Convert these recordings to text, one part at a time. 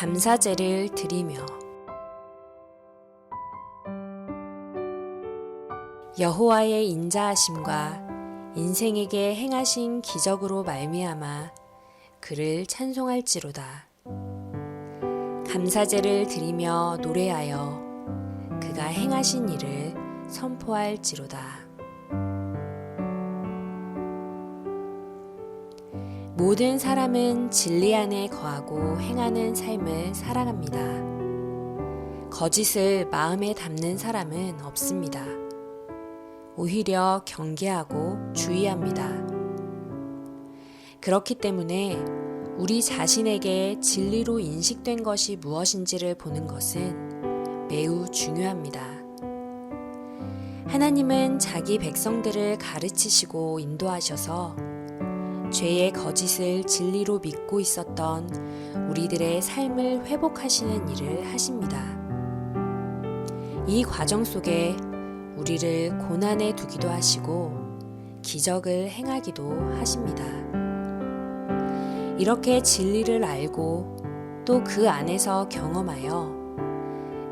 감사제를 드리며 여호와의 인자하심과 인생에게 행하신 기적으로 말미암아 그를 찬송할지로다. 감사제를 드리며 노래하여 그가 행하신 일을 선포할지로다. 모든 사람은 진리 안에 거하고 행하는 삶을 살아갑니다. 거짓을 마음에 담는 사람은 없습니다. 오히려 경계하고 주의합니다. 그렇기 때문에 우리 자신에게 진리로 인식된 것이 무엇인지를 보는 것은 매우 중요합니다. 하나님은 자기 백성들을 가르치시고 인도하셔서 죄의 거짓을 진리로 믿고 있었던 우리들의 삶을 회복하시는 일을 하십니다. 이 과정 속에 우리를 고난에 두기도 하시고 기적을 행하기도 하십니다. 이렇게 진리를 알고 또 그 안에서 경험하여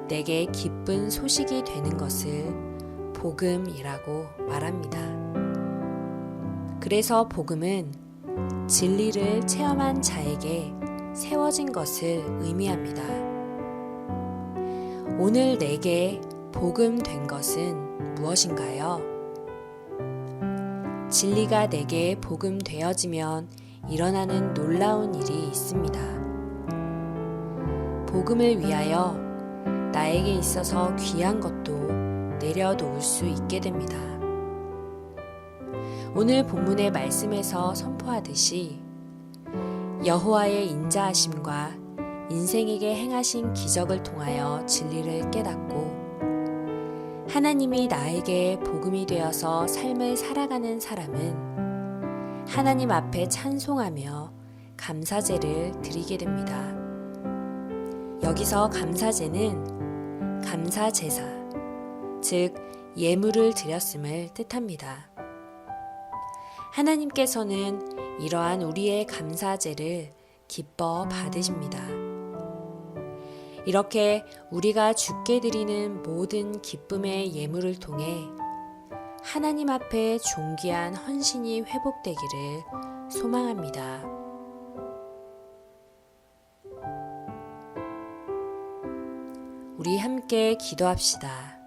내게 기쁜 소식이 되는 것을 복음이라고 말합니다. 그래서 복음은 진리를 체험한 자에게 세워진 것을 의미합니다. 오늘 내게 복음 된 것은 무엇인가요? 진리가 내게 복음 되어지면 일어나는 놀라운 일이 있습니다. 복음을 위하여 나에게 있어서 귀한 것도 내려놓을 수 있게 됩니다. 오늘 본문의 말씀에서 선포하듯이 여호와의 인자하심과 인생에게 행하신 기적을 통하여 진리를 깨닫고 하나님이 나에게 복음이 되어서 삶을 살아가는 사람은 하나님 앞에 찬송하며 감사제를 드리게 됩니다. 여기서 감사제는 감사제사, 즉 예물을 드렸음을 뜻합니다. 하나님께서는 이러한 우리의 감사제를 기뻐 받으십니다. 이렇게 우리가 주께 드리는 모든 기쁨의 예물을 통해 하나님 앞에 존귀한 헌신이 회복되기를 소망합니다. 우리 함께 기도합시다.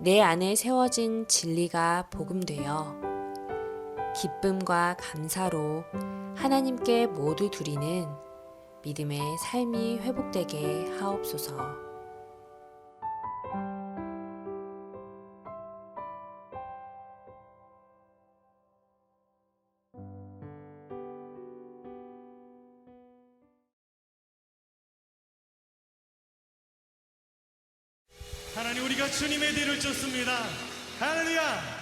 내 안에 세워진 진리가 복음되어 기쁨과 감사로 하나님께 모두 드리는 믿음의 삶이 회복되게 하옵소서. 하나님 우리가 주님의 뒤를 쫓습니다. 할렐루야.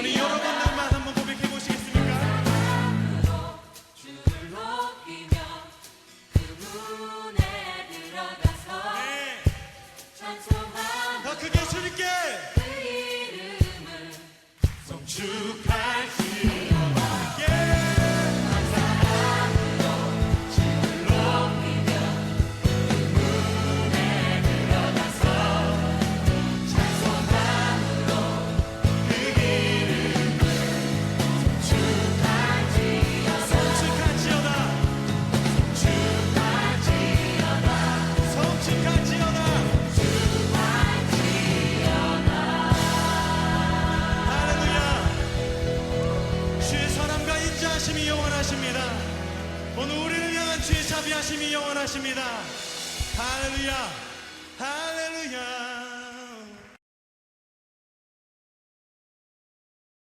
우리 여러분들만 한번 고백해 보시겠습니까? 네. 축하 자비하심이 영원하십니다. 오늘 우리를 향한 주의 자비하심이 영원하십니다. 할렐루야, 할렐루야.